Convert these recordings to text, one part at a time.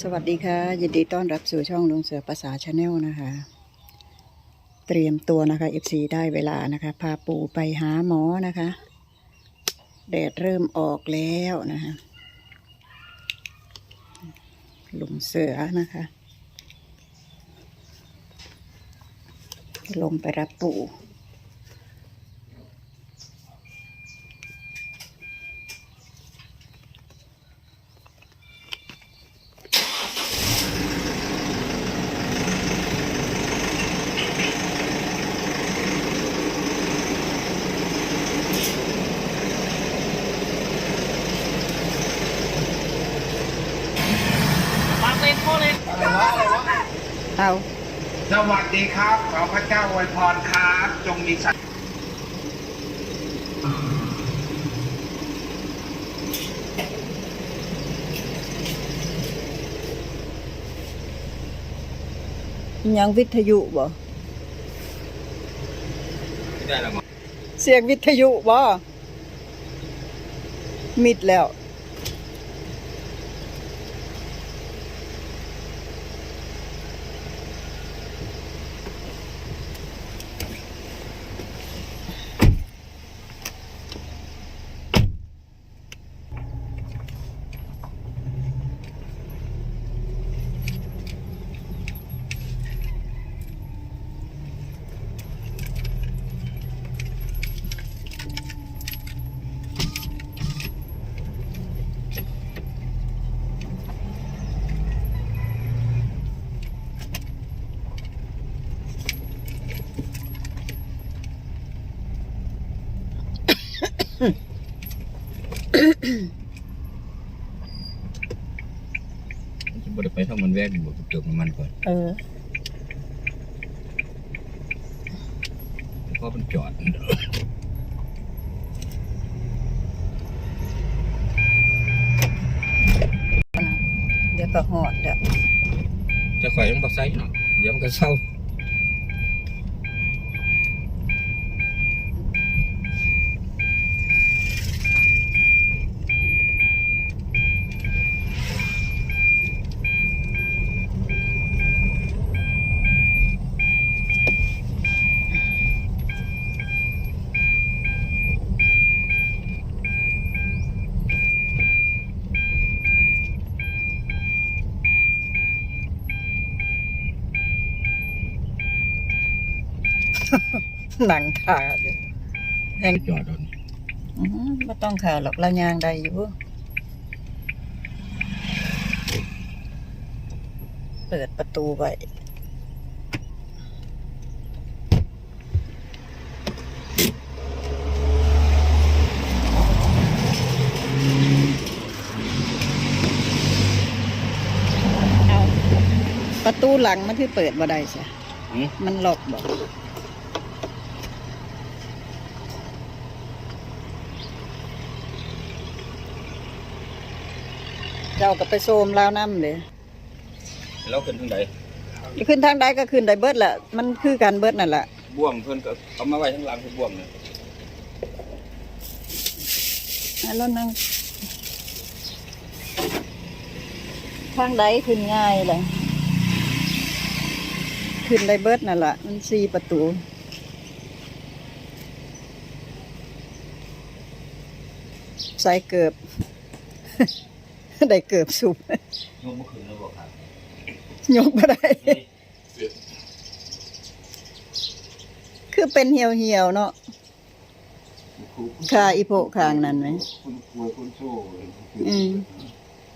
สวัสดีค่ะ ยินดีต้อนรับสู่ช่องลุงเสือภาษาชาแนลนะคะ เตรียมตัวนะคะ FC ได้เวลานะคะ พาปู่ไปหาหมอนะคะ แดดเริ่มออกแล้วนะคะลุงเสือนะคะ ลงไปรับปู่ ปากเล็กโคเล็ก อะไรวะอะไรวะ เอา สวัสดีครับ ขอพระเจ้าอวยพรครับ จงมีสัตว์ยังวิทยุบ่ไม่ได้แล้วมั้งเสียงวิทยุบ่มิดแล้ว ฉันบ่ได้ไปทางมันแวกนี่บ่เติมน้ำมันก่อนเออเพราะมันจอดเดี๋ยวก็หอดแล้ว จะข่อยยังบ่ใส่เนาะเดี๋ยวมันก็เศร้า หนังขาอยู่แหงจอดโดนอื้อหือไม่ต้องขาหรอกเรายางได้อยู่ เปิดประตูไว้เอาประตูหลังมันที่เปิดบ่ได้ใช่หืมมันล็อกบ่ เจ้าก็ไปโซมแล้วน้ำเลยแล้วขึ้นทางใดขึ้นทางใดก็ขึ้นได้เบิดแหละมันคือการเบิดนั่นแหละบ่วงเพิ่นก็เอามาไว้ข้างหลังคือบ่วงเนี่ยแล้วนั่งทางใดขึ้นง่ายเลยขึ้นได้เบิดนั่นแหละมันสี่ประตูใส่เกือบ ได้เกือบสุบยกบ่ขึ้นแล้วบ่ครับยกมาได้คือเป็นเหี่ยวเหี่ยวๆเนาะคาอีโพคางนั่นไหมคุณควยคุณโซ่อืม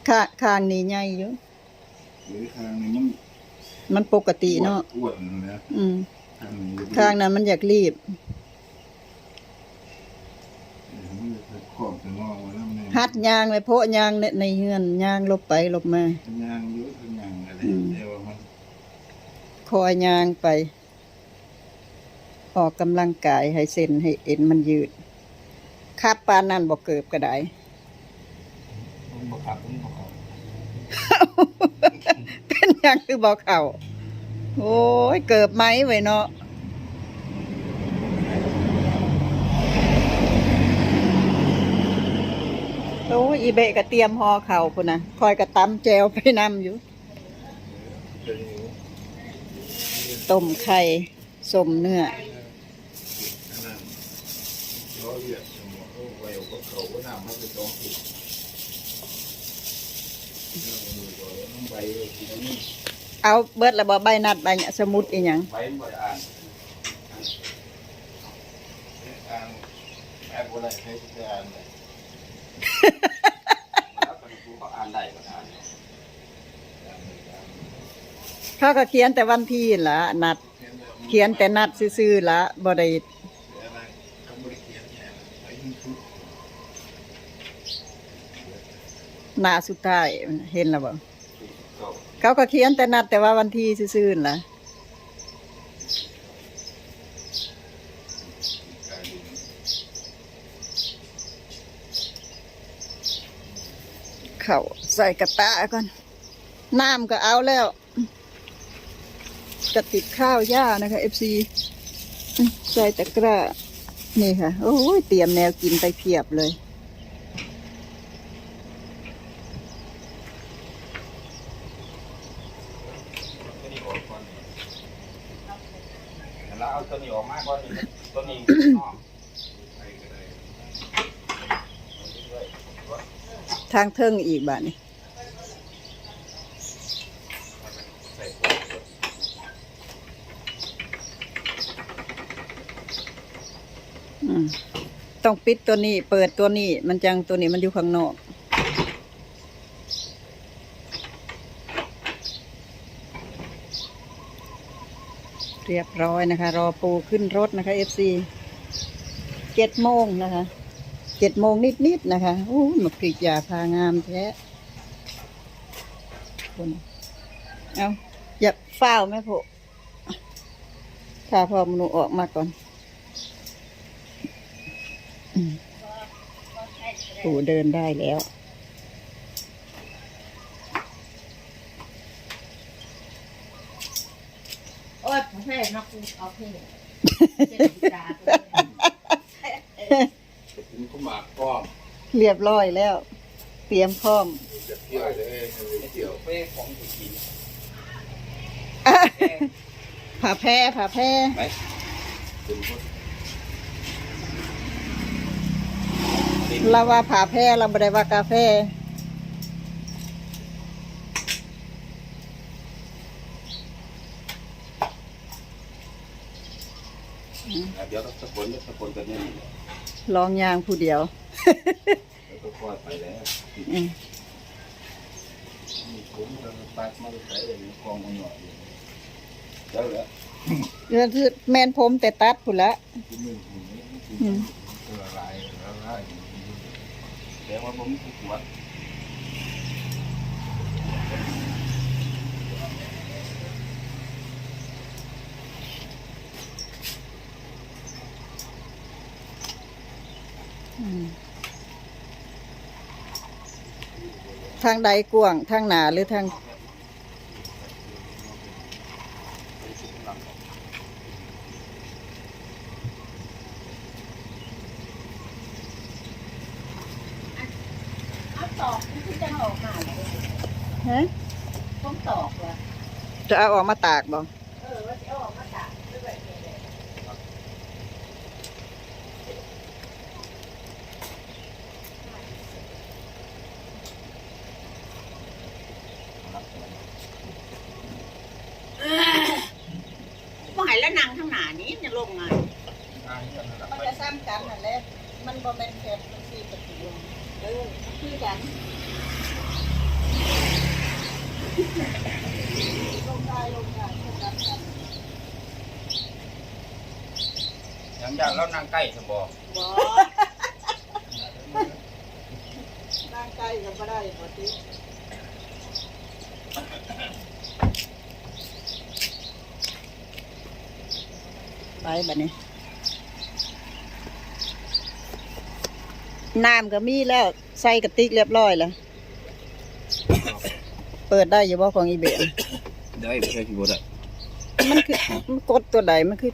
คาคางนี่ใหญ่อยู่หรือทางนี้มันมันปกติเนาะอ้วนนะอืมทางนี้คางนั้นมันอยากรีบ มันจะขอบจะงอมาแล้วมัน หัดยางไปโพะยางในในเฮือนยางลบไปลบมายางเยอะทั้งยางอะไรอืมเดี๋ยวมันคอยยางไป ออกกำลังกายให้เส้นให้เอ็นมันยืดคับปานนั่นบอกเกิบก็ได้ มันบ่ครับมันบ่ครับเป็นหยังคือบอกเขาโอ้ยเกิบไหมไว้เนาะ อ้ยอีเบะก็เตรียมห่อเข่าวพุ่นนะคอยกระตำแจวไปนำอยู่ต้มไข่สมเนื้อเอาเบิดแล้วบ่ใบนัดใบสมุดอีหยังไปมันบ่ได้อ่านแล้วก็ดูเขาอ่านได้ก็อ่าน เขาก็เขียนแต่วันที่ละนัด เขียนแต่นัดซื่อๆละบ่ได้หน้าสุดท้ายเห็นแล้วบ่เขาก็เขียนแต่นัดแต่ว่าวันที่ซื่อๆละ เขาใส่กระตะก่อน น้ำก็เอาแล้วกระติบข้าวย่านะคะ FC อืมใส่ตะกร้า นี่ค่ะ โอ้ยเตรียมแนวกินไปเพียบเลยตัวนี้ออกก่อนแล้วเอาตัวนี้ออกมาก่อนนี่ตัวนี้นอก ทางเทิงอีกบ้านี้ต้องปิดตัวนี้ เปิดตัวนี้ มันจังตัวนี้มันอยู่ข้างนอกเรียบร้อยนะคะ รอปูขึ้นรถนะคะ FC เจ็ดโมงนะคะ เจ็ดโมงนิดๆนะคะโอ้ยมาพริกยาพางามแท้คนเอาอย่าเฝ้าวแม่พอถ้าพอมนูออกมาก่อนอืมปูเดินได้แล้วโอ้ยผมเพ่นักกูเอาเพ่ถึง ก็มาก้อมเรียบร้อยแล้ว เตรียมพร้อมจะเที่ยวเลยเที่ยวเป้ของที่กินผ่าแพร่ผ่าแพร่ไปเป็นคนเราว่าผ่าแพร่เราไม่ได้ว่ากาแฟเดี๋ยวตะกนตะกนกันนี่ ลองยางผู้เดียวแล้วก็ค่อยไปแล้วอืมผมจะตัดมาใส่ในกองมันหน่อยเดี๋ยวแล้วเดี๋ยวคือแมนผมแต่ตัดผุนละกินมือผมนี่อืมละลายละลายเดี๋ยวว่าผมมีขวด ทางใดกว้าง ทางหนาหรือทางฮะต้องตอกเหรอจะเอาออกมาตากบ่ เออว่าจะเอาออกมาตากด้วยเนี่ย บ่ใหายแล้วนางทั้งหนานี้จะลงไงมันจะซ้ำกันนั่นแหละมันบ่เป็นแค่มันสี่ประตูเออคือกันลงได้ลงได้คือกันกันยังอยากแล้วนั่งใกล้สมบอกบ่นั่งใกล้กันบ่ได้บ่ติ ไปบัดนี้น้ำก็มีแล้วใส่กระติกเรียบร้อยแล้ว เปิดได้อยู่บ่ของอีเบะได้ไม่ใช่ที่บ่ได้มันคือมันกดตัวใดมันคือ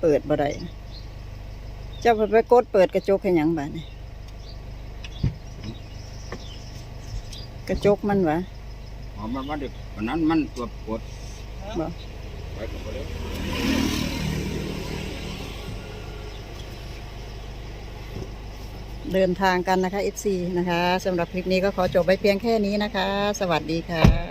เปิดบ่ได้เจ้าไปกดเปิดกระจกให้หยังบาดนี้กระจกมันวะอ๋อมันมันเด็กวันนั้นมันตัวปวดบ่ไปกับไปเลย เดินทางกันนะคะ FC นะคะสำหรับคลิปนี้ก็ขอจบไปเพียงแค่นี้นะคะ สวัสดีค่ะ